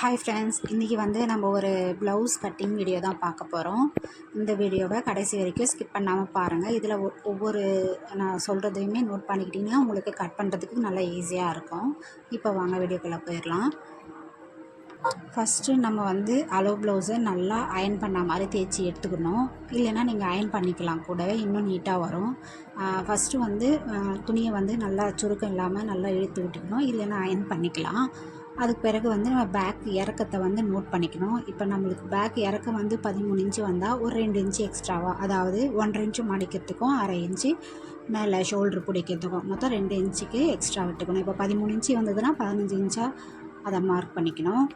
Hi friends இன்றைக்கி வந்து நம்ம ஒரு ப்ளவுஸ் கட்டிங் வீடியோ தான் பார்க்க போகிறோம் இந்த வீடியோவை கடைசி வரைக்கும் ஸ்கிப் பண்ணாமல் பாருங்கள் இதில் ஒவ்வொரு நான் சொல்கிறதையுமே நோட் பண்ணிக்கிட்டிங்கன்னா உங்களுக்கு கட் பண்ணுறதுக்கு நல்லா ஈஸியாக இருக்கும். இப்போ வாங்க வீடியோக்குள்ளே போயிடலாம். ஃபஸ்ட்டு நம்ம வந்து அலோ ப்ளவுஸை நல்லா அயன் பண்ண மாதிரி தேய்ச்சி எடுத்துக்கணும். இல்லைன்னா நீங்கள் அயன் பண்ணிக்கலாம் கூடவே இன்னும் நீட்டாக வரும். ஃபஸ்ட்டு வந்து துணியை வந்து நல்லா சுருக்கம் இல்லாமல் நல்லா இழுத்து விட்டுக்கணும். இல்லைன்னா அயன் பண்ணிக்கலாம். அதுக்கு பிறகு வந்து நம்ம பேக் இறக்கத்தை வந்து நோட் பண்ணிக்கணும். இப்போ நம்மளுக்கு பேக் இறக்கம் வந்து பதிமூணு இன்ச்சு வந்தால் ஒரு ரெண்டு இன்ச்சு எக்ஸ்ட்ராவாக அதாவது ஒன்றரை இன்ச்சு மடிக்கிறதுக்கும் அரை இன்ச்சு மேலே ஷோல்ட்ரு பிடிக்கிறதுக்கும் மொத்தம் ரெண்டு இன்ச்சுக்கு எக்ஸ்ட்ரா விட்டுக்கணும். இப்போ பதிமூணு இன்ச்சு வந்ததுன்னா பதினஞ்சு இன்ச்சாக அதை மார்க் பண்ணிக்கணும்.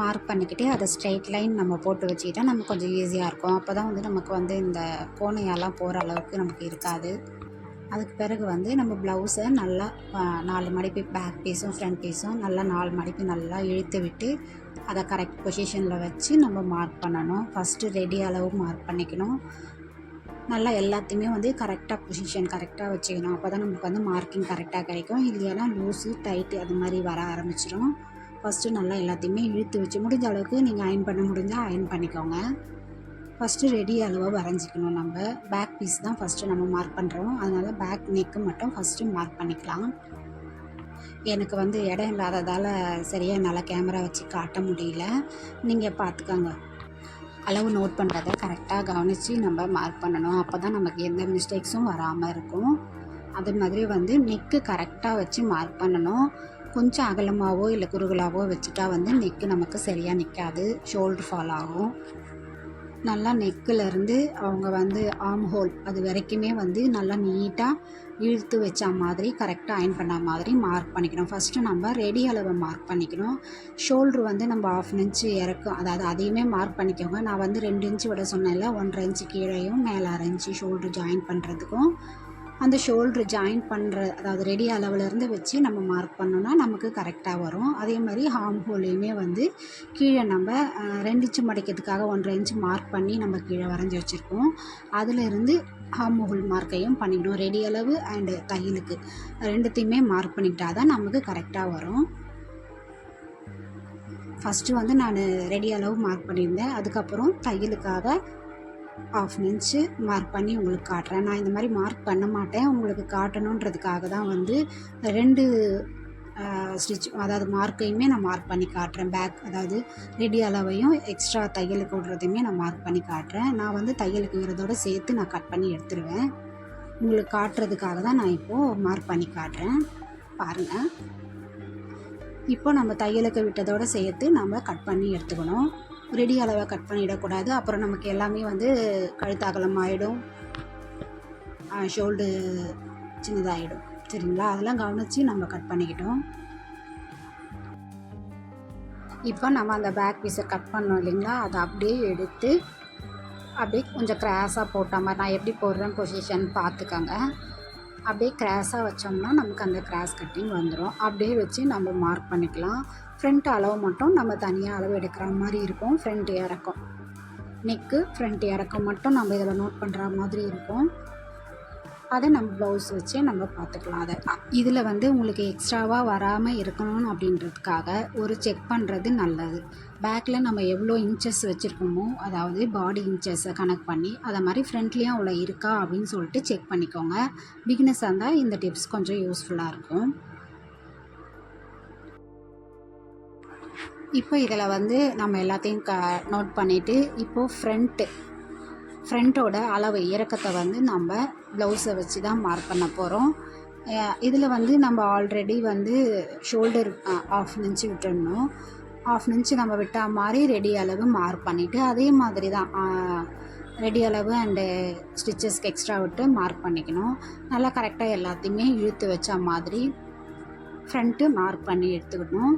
மார்க் பண்ணிக்கிட்டு அதை ஸ்ட்ரெயிட் லைன் நம்ம போட்டு வச்சுக்கிட்டா நமக்கு கொஞ்சம் ஈஸியாக இருக்கும். அப்போ தான் வந்து நமக்கு வந்து இந்த கோணையெல்லாம் போகிற அளவுக்கு நமக்கு இருக்காது. அதுக்கு பிறகு வந்து நம்ம ப்ளவுஸை நல்லா நாலு மடிப்பு பேக் பீஸும் ஃப்ரண்ட் பீஸும் நல்லா நாலு மடிப்பு நல்லா இழுத்து விட்டு அதை கரெக்ட் பொசிஷனில் வச்சு நம்ம மார்க் பண்ணணும். ஃபஸ்ட்டு ரெடி அளவு மார்க் பண்ணிக்கணும். நல்லா எல்லாத்தையுமே வந்து கரெக்டாக பொசிஷன் கரெக்டாக வச்சுக்கணும். அப்போ தான் நமக்கு வந்து மார்க்கிங் கரெக்டாக கிடைக்கும். இல்லைன்னா லூஸு டைட்டு அது மாதிரி வர ஆரம்பிச்சிடும் ஃபஸ்ட்டு நல்லா எல்லாத்தையுமே இழுத்து வச்சு முடிஞ்ச அளவுக்கு நீங்கள் அயன் பண்ண முடிஞ்சால் அயன் பண்ணிக்கோங்க. ஃபஸ்ட்டு ரெடி அளவாக வரைஞ்சிக்கணும் நம்ம. பேக் பீஸ் தான் ஃபஸ்ட்டு நம்ம மார்க் பண்ணுறோம் அதனால் பேக் நெக்கு மட்டும் ஃபஸ்ட்டு மார்க் பண்ணிக்கலாம். எனக்கு வந்து இடம் இல்லாததால் சரியாக என்னால் கேமரா வச்சு காட்ட முடியல. நீங்கள் பார்த்துக்கோங்க அளவு நோட் பண்ணுறத கரெக்டாக கவனித்து நம்ம மார்க் பண்ணணும். அப்போ தான் நமக்கு எந்த மிஸ்டேக்ஸும் வராமல் இருக்கும். அதே மாதிரி வந்து நெக்கு கரெக்டாக வச்சு மார்க் பண்ணணும். கொஞ்சம் அகலமாகவோ இல்லை குறுகலாகவோ வச்சுட்டா வந்து நெக்கு நமக்கு சரியாக நிற்காது ஷோல்டர் ஃபால் ஆகும். நல்லா நெக்கிலேருந்து அவங்க வந்து ஆம் ஹோல் அது வரைக்குமே வந்து நல்லா நீட்டாக இழுத்து வச்ச மாதிரி கரெக்டாக அயன் பண்ண மாதிரி மார்க் பண்ணிக்கணும். ஃபஸ்ட்டு நம்ம ரெடி அளவை மார்க் பண்ணிக்கணும். ஷோல்ட்ரு வந்து நம்ம ஆஃப் இன்ச்சு இறக்கும் அதாவது அதையுமே மார்க் பண்ணிக்கோங்க. நான் வந்து ரெண்டு இன்ச்சு விட சொன்னேன்ல ஒன்றரை இன்ச்சு கீழேயும் மேலே அரை இன்ச்சு ஷோல்ட்ரு ஜாயின் பண்ணுறதுக்கும் அந்த ஷோல்ட்ரு ஜாயின் பண்ணுற அதாவது ரெடி அளவுலேருந்து வச்சு நம்ம மார்க் பண்ணோன்னா நமக்கு கரெக்டாக வரும். அதே மாதிரி ஹார்ம் ஹோலையுமே வந்து கீழே நம்ம ரெண்டு இன்ச்சு மடிக்கிறதுக்காக ஒன்றரை இன்ச்சு மார்க் பண்ணி நம்ம கீழே வரைஞ்சி வச்சுருக்கோம் அதிலிருந்து ஹார்ம் ஹோல் மார்க்கையும் பண்ணிக்கணும். ரெடி அளவு அண்டு தையலுக்கு ரெண்டுத்தையுமே மார்க் பண்ணிக்கிட்டா தான் நமக்கு கரெக்டாக வரும். ஃபஸ்ட்டு வந்து நான் ரெடி அளவு மார்க் பண்ணியிருந்தேன். அதுக்கப்புறம் தையலுக்காக ஆஃப் இன்ச்சு மார்க் பண்ணி உங்களுக்கு காட்டுறேன். நான் இந்த மாதிரி மார்க் பண்ண மாட்டேன். உங்களுக்கு காட்டணுன்றதுக்காக தான் வந்து ரெண்டு ஸ்டிச் அதாவது மார்க்கையுமே நான் மார்க் பண்ணி காட்டுறேன். பேக் அதாவது ரெடி அளவையும் எக்ஸ்ட்ரா தையலுக்கு விடுறதையுமே நான் மார்க் பண்ணி காட்டுறேன். நான் வந்து தையலுக்கு விடுறதோடு சேர்த்து நான் கட் பண்ணி எடுத்துருவேன். உங்களுக்கு காட்டுறதுக்காக தான் நான் இப்போது மார்க் பண்ணி காட்டுறேன். பாருங்கள் இப்போ நம்ம தையலுக்கு விட்டதோடு சேர்த்து நம்ம கட் பண்ணி எடுத்துக்கணும். ரெடி அளவை கட் பண்ணிடக்கூடாது. அப்புறம் நமக்கு எல்லாமே வந்து கழுத்தகலம் ஆகிடும் ஷோல்டு சின்னதாகிடும் சரிங்களா? அதெல்லாம் கவனித்து நம்ம கட் பண்ணிக்கிட்டோம். இப்போ நம்ம அந்த பேக் பீஸை கட் பண்ணோம் இல்லைங்களா? அதை அப்படியே எடுத்து அப்படியே கொஞ்சம் கிராஸாக போட்ட மாதிரி நான் எப்படி போடுறேன் பொசிஷன் பார்த்துக்கோங்க. அப்படியே கிராஸாக வச்சோம்னா நமக்கு அந்த கிராஸ் கட்டிங் வந்துடும் அப்படியே வச்சு நம்ம மார்க் பண்ணிக்கலாம். ஃப்ரண்ட் அளவு மட்டும் நம்ம தனியாக அளவு எடுக்கிற மாதிரி இருக்கும். ஃப்ரண்ட் இறக்கம். நெக்கு ஃப்ரண்ட் இறக்கம் மட்டும் நம்ம இதில் நோட் பண்ணுற மாதிரி இருக்கும். அதை நம்ம ப்ளவுஸ் வச்சே நம்ம பார்த்துக்கலாம். அதை இதில் வந்து உங்களுக்கு எக்ஸ்ட்ராவாக வராமல் இருக்கணும் அப்படின்றதுக்காக ஒரு செக் பண்ணுறது நல்லது. பேக்கில் நம்ம எவ்வளோ இன்ச்சஸ் வச்சுருக்கோமோ அதாவது பாடி இன்ச்சஸை கணக்கு பண்ணி அதை மாதிரி ஃப்ரண்ட்லேயும் அவ்வளோ இருக்கா அப்படின்னு சொல்லிட்டு செக் பண்ணிக்கோங்க. பிகினஸாக இருந்தால் இந்த டிப்ஸ் கொஞ்சம் யூஸ்ஃபுல்லாக இருக்கும். இப்போ இதில் வந்து நம்ம எல்லாத்தையும் க நோட் பண்ணிவிட்டு இப்போது ஃப்ரண்ட்டு ஃப்ரண்ட்டோட அளவு இறக்கத்தை வந்து நம்ம ப்ளவுஸை வச்சு தான் மார்க் பண்ண போகிறோம் இதில் வந்து நம்ம ஆல்ரெடி வந்து ஷோல்டர் ஆஃப் இன்ச்சு விட்டுடணும். ஆஃப் இன்ச்சு நம்ம விட்டா மாதிரி ரெடி அளவு மார்க் பண்ணிவிட்டு அதே மாதிரி தான் ரெடி அளவு அண்டு ஸ்டிச்சஸ்க்கு எக்ஸ்ட்ரா விட்டு மார்க் பண்ணிக்கணும். நல்லா கரெக்டாக எல்லாத்தையுமே இழுத்து வச்ச மாதிரி ஃப்ரண்ட்டு மார்க் பண்ணி எடுத்துக்கணும்.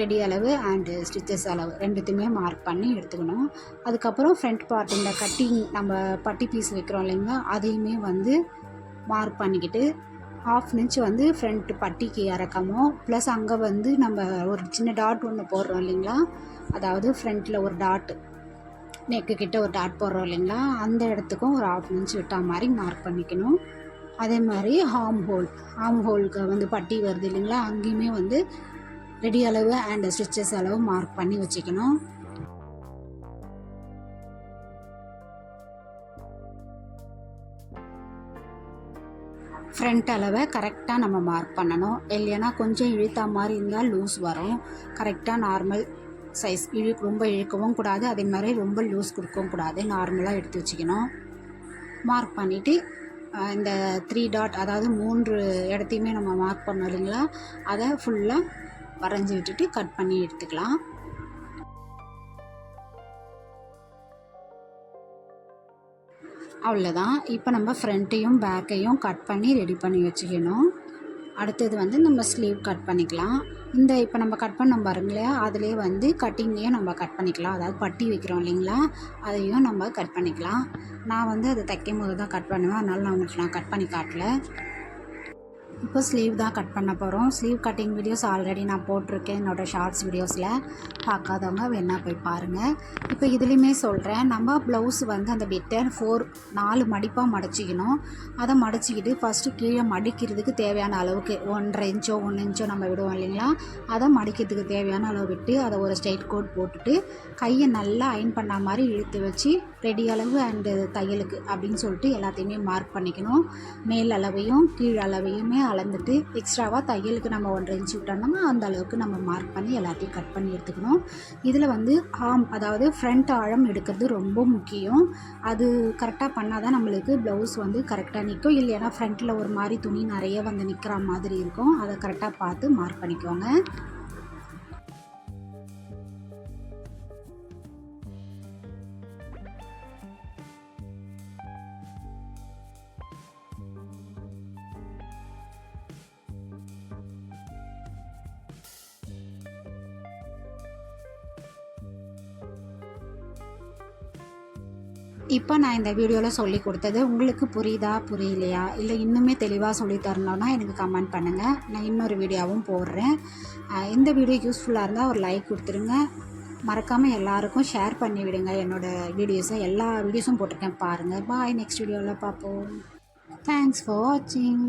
ரெடி அளவு அண்டு ஸ்டிச்சஸ் அளவு ரெண்டுத்தையுமே மார்க் பண்ணி எடுத்துக்கணும். அதுக்கப்புறம் ஃப்ரண்ட் பார்ட் இந்த கட்டிங் நம்ம பட்டி பீஸ் வைக்கிறோம் இல்லைங்களா அதையுமே வந்து மார்க் பண்ணிக்கிட்டு ஹாஃப் இன்ச் வந்து ஃப்ரண்ட் பட்டிக்கு இறக்கமோ ப்ளஸ் அங்கே வந்து நம்ம ஒரு சின்ன டாட் ஒன்று போடுறோம் இல்லைங்களா அதாவது ஃப்ரண்ட்டில் ஒரு டாட் நெக்கு கிட்ட ஒரு டாட் போடுறோம் இல்லைங்களா அந்த இடத்துக்கும் ஒரு ஹாஃப் இன்ச் விட்டா மாதிரி மார்க் பண்ணிக்கணும். அதே மாதிரி ஹார்ம் ஹோல் ஹார்ம் ஹோலுக்கு வந்து பட்டி வருது இல்லைங்களா அங்கேயுமே வந்து ரெடி அளவு அண்ட் ஸ்டிச்சஸ் அளவு மார்க் பண்ணி வச்சுக்கணும். ஃப்ரண்ட் அளவை கரெக்டாக நம்ம மார்க் பண்ணணும். இல்லைன்னா கொஞ்சம் இழுத்தா மாதிரி இருந்தால் லூஸ் வரும். கரெக்டாக நார்மல் சைஸ் இழு ரொம்ப இழுக்கவும் கூடாது. அதே மாதிரி ரொம்ப லூஸ் கொடுக்கவும் கூடாது. நார்மலாக எடுத்து வச்சுக்கணும். மார்க் பண்ணிவிட்டு இந்த த்ரீ டாட் அதாவது மூன்று இடத்தையுமே நம்ம மார்க் பண்ணோம் இல்லைங்களா? அதை ஃபுல்லாக வரைஞ்சி விட்டுட்டு கட் பண்ணி எடுத்துக்கலாம். அவ்வளோதான் இப்போ நம்ம ஃப்ரண்ட்டையும் பேக்கையும் கட் பண்ணி ரெடி பண்ணி வச்சுக்கணும். அடுத்தது வந்து நம்ம ஸ்லீவ் கட் பண்ணிக்கலாம். இந்த இப்போ நம்ம கட் பண்ணோம் பாருங்க இல்லையா அதிலே வந்து கட்டிங்கையும் நம்ம கட் பண்ணிக்கலாம். அதாவது பட்டி வைக்கிறோம் இல்லைங்களா அதையும் நம்ம கட் பண்ணிக்கலாம். நான் வந்து அதை தைக்கும் போது தான் கட் பண்ணுவேன். அதனால் நான் உங்களுக்கு நான் கட் பண்ணி காட்டல. இப்போ ஸ்லீவ் தான் கட் பண்ண போகிறோம் ஸ்லீவ் கட்டிங் வீடியோஸ் ஆல்ரெடி நான் போட்டிருக்கேன் என்னோடய ஷார்ட்ஸ் வீடியோஸில் பார்க்காதவங்க வேணால் போய் பாருங்கள் இப்போ இதுலேயுமே சொல்கிறேன் நம்ம ப்ளவுஸ் வந்து அந்த பிட்டை ஃபோர் நாலு மடிப்பாக மடிச்சிக்கணும். அதை மடிச்சிக்கிட்டு ஃபஸ்ட்டு கீழே மடிக்கிறதுக்கு தேவையான அளவுக்கு ஒன்றரை இன்ச்சோ ஒன்று இன்ச்சோ நம்ம விடுவோம் இல்லைங்களா? அதை மடிக்கிறதுக்கு தேவையான அளவு விட்டு அதை ஒரு ஸ்ட்ரைட் கோட் போட்டுட்டு கையை நல்லா அயன் பண்ண மாதிரி இழுத்து வச்சு ரெடி அளவு அண்டு தையலுக்கு அப்படின்னு சொல்லிட்டு எல்லாத்தையுமே மார்க் பண்ணிக்கணும். மேல் அளவையும் கீழ் அளவையுமே அளந்துட்டு எக்ஸ்ட்ராவாக தையலுக்கு நம்ம ஒன்றரை இன்ச்சு விட்டோம்னா அந்த அளவுக்கு நம்ம மார்க் பண்ணி எல்லாத்தையும் கட் பண்ணி எடுத்துக்கணும். இதில் வந்து ஆம் அதாவது ஃப்ரண்ட் ஆழம் எடுக்கிறது ரொம்ப முக்கியம். அது கரெக்டாக பண்ணால் தான் நம்மளுக்கு ப்ளவுஸ் வந்து கரெக்டாக நிற்கும் இல்லைன்னா ஃப்ரண்ட்டில் ஒரு மாதிரி துணி நிறைய வந்து நிற்கிற மாதிரி இருக்கும். அதை கரெக்டாக பார்த்து மார்க் பண்ணிக்கோங்க. இப்போ நான் இந்த வீடியோவில் சொல்லி கொடுத்தது உங்களுக்கு புரியுதா புரியலையா? இல்லை இன்னுமே தெளிவாக சொல்லி தரணும்னா எனக்கு கமெண்ட் பண்ணுங்கள் நான் இன்னொரு வீடியோவும் போடுறேன். இந்த வீடியோ யூஸ்ஃபுல்லாக இருந்தால் ஒரு லைக் கொடுத்துருங்க. மறக்காமல் எல்லாருக்கும் ஷேர் பண்ணி விடுங்க என்னோடய வீடியோஸை எல்லா வீடியோஸும் போட்டிருக்கேன் பாருங்கள் பாய் நெக்ஸ்ட் வீடியோவில் பார்ப்போம். தேங்க்ஸ் ஃபார் வாட்சிங்